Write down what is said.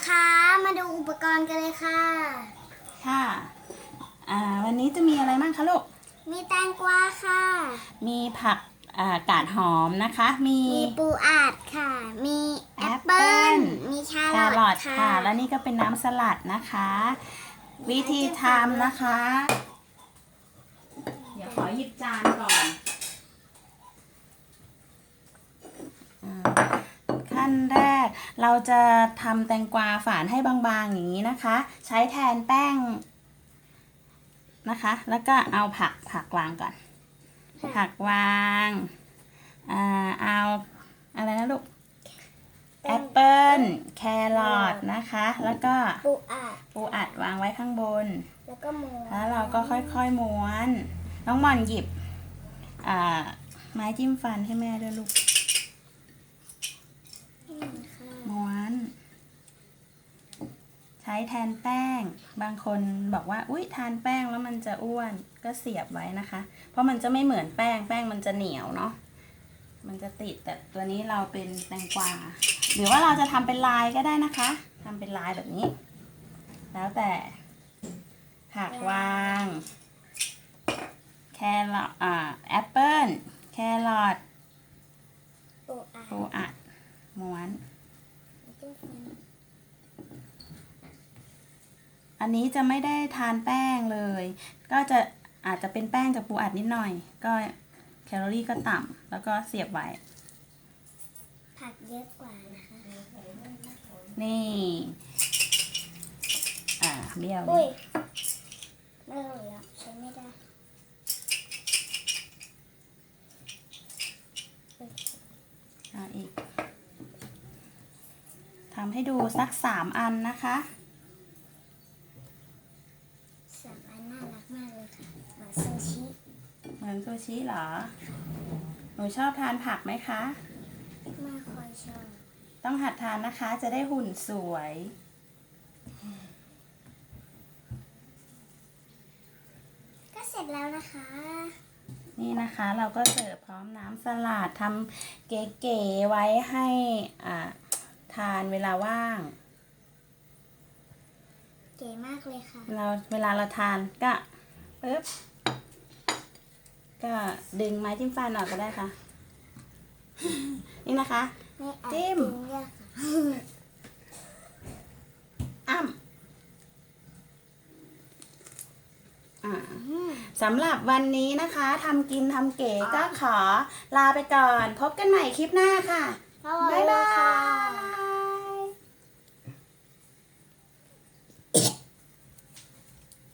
นะคะ มาดูอุปกรณ์กันเลยค่ะ ค่ะอ่าวันนี้จะมีอะไรบ้างคะลูก มีแตงกวาค่ะ มีผักอ่ากาดหอมนะคะ มี มีปูอัดค่ะ มีแอปเปิ้แอปเปิ้ลลมีแคแครรออททค่ะ ค่ะ แล้วนี่ก็เป็นน้ำสลัดนะคะ วิธีทำนะคะ เดี๋ยวขอหยิบจานก่อนอ่าขั้ นแรก เราจะทำแตงกวาฝานให้บางๆอย่างนี้นะคะ ใช้แทนแป้งนะคะ แล้วก็เอาผักผักวางก่อน ผักวางอ่าเอาอะไรนะลูกแอปเปิ้ลแครอทนะคะ แล้วก็ปูอัดปูอัดวางไว้ข้างบน แล้วก็หมูแล้วเราก็ค่อยๆม้วน น้องหมอนหยิบอ่าไม้จิ้มฟันให้แม่ด้วยลูก อืมค่ะ ม้วน ใช้แทนแป้ง บางคนบอกว่าอุ๊ยทานแป้งแล้วมันจะอ้วนก็เสียบไว้นะคะ เพราะมันจะไม่เหมือนแป้งแป้งมันจะเหนียวเนาะมันจะติดแต่ตัวนี้เราเป็นแตงกวาหรือว่าเราจะทำเป็นลายก็ได้นะคะทำเป็นลายแบบนี้ แล้วแต่ผักวาง แครอทอ่าแอปเปิ้ลแครอท ปูอัด ปูอัด ม้วน อันนี้จะไม่ได้ทานแป้งเลย ก็จะอาจจะเป็นแป้งจากปูอัดนิดหน่อย ก็แคลอรี่ก็ต่ำแล้วก็เสียบไว้ ผักเยอะกว่านะคะนี่ อ่าเบี้ยวอุ้ยนี่ไม่หล่นแล้วใช้ไม่ได้เอาอีกทำให้ดูสักสามอันนะคะ สามอันน่ารักมากเลยค่ะเหมือน ซูชิเหมือนซูชิเหรอ หนูชอบทานผักไหมคะ ไม่ค่อยชอบต้องหัดทานนะคะ จะได้หุ่นสวย ก็เสร็จแล้วนะคะ นี่นะคะเราก็เสิร์ฟพร้อมน้ำสลัดทำเก๋ๆไว้ให้อ่าทานเวลาว่าง เก๋มากเลยค่ะ เราเวลาเราทานก็ปึ๊บ ก็ดึงไม้จิ้มฟันออกก็ได้ค่ะ นี่นะคะไม่อาจจิ้มกินเยอะค่ะอ้ำอ่าสำหรับวันนี้นะคะทำกินทำเก๋ก็ขอลาไปก่อน พบกันใหม่คลิปหน้าค่ะ บ๊ายบายค่ะ